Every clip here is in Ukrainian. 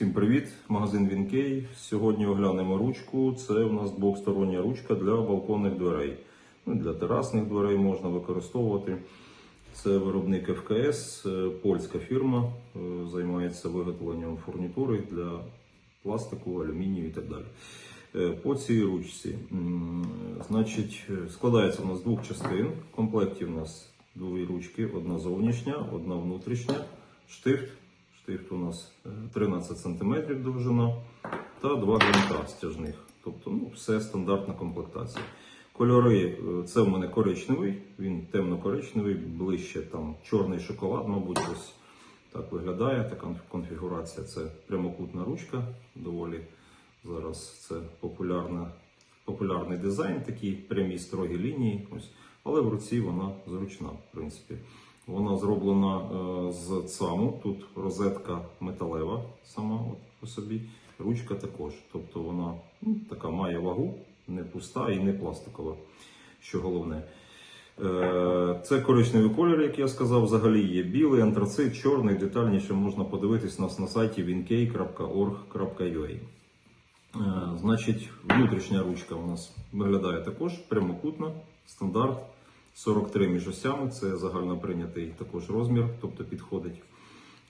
Всім привіт! Магазин Вінкей. Сьогодні оглянемо ручку. Це у нас двохстороння ручка для балконних дверей. Ну, для терасних дверей можна використовувати. Це виробник ФКС, е, польська фірма, е, займається виготовленням фурнітури для пластику, алюмінію і так далі. Е, По цій ручці, значить, складається у нас з двох частин. В комплекті у нас дві ручки: одна зовнішня, одна внутрішня, штифт. Штифт у нас е, 13 см довжина та два гвинта стяжних. Тобто ну, все стандартна комплектація. Кольори е, це в мене коричневий, він темно-коричневий, ближче там чорний шоколад, мабуть, ось так виглядає. Така конфігурація. Це прямокутна ручка. Доволі зараз це популярна, популярний дизайн, такі прямі строгі лінії. Ось. Але в руці вона зручна, в принципі. Вона зроблена е, з цаму. Тут розетка металева сама от по собі. Ручка також. Тобто вона ну, така має вагу, не пуста і не пластикова, що головне. Е, Це коричневий колір, як я сказав, взагалі є білий, антрацит, чорний. Детальніше можна подивитись нас на сайті winkey.org.ua. Е, Значить, внутрішня ручка у нас виглядає також прямокутна, стандарт 43 між осями. Це загально прийнятий також розмір, тобто підходить.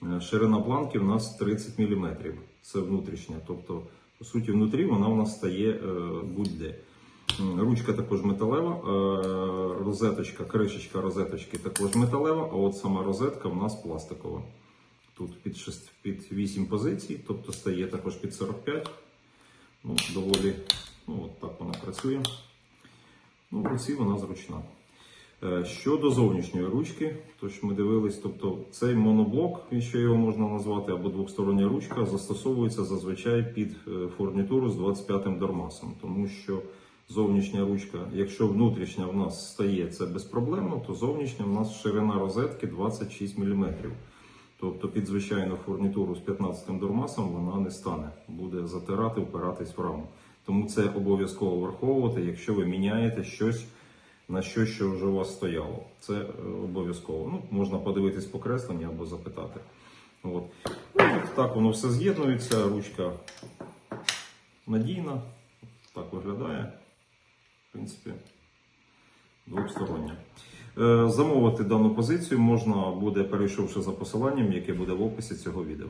Е, Ширина планки у нас 30 мм. Це внутрішня. Тобто, по суті, внутрі вона у нас стає е, будь-де. Ручка також металева, е, розеточка, кришечка розеточки також металева, а от сама розетка у нас пластикова. Тут під, 6, під 8 позицій, тобто стає також під 45. Ну, доволі ну, от так вона працює. Ну, в вона зручна. Е, Щодо зовнішньої ручки, то ж ми дивились, тобто цей моноблок, ще його можна назвати, або двостороння ручка, застосовується зазвичай під е, фурнітуру з 25-м дормасом, тому що зовнішня ручка, якщо внутрішня в нас стає це безпроблемно, то зовнішня в нас ширина розетки 26 мм. Тобто під звичайну фурнітуру з 15-м дормасом вона не стане, буде затирати, впиратись в раму. Тому це обов'язково враховувати, якщо ви міняєте щось на що вже у вас стояло. Це е, обов'язково. Ну, можна подивитись покреслення або запитати. От. Ну, так воно все з'єднується, ручка надійна, так виглядає. В принципі, двостороння. Е, Замовити дану позицію можна буде, перейшовши за посиланням, яке буде в описі цього відео.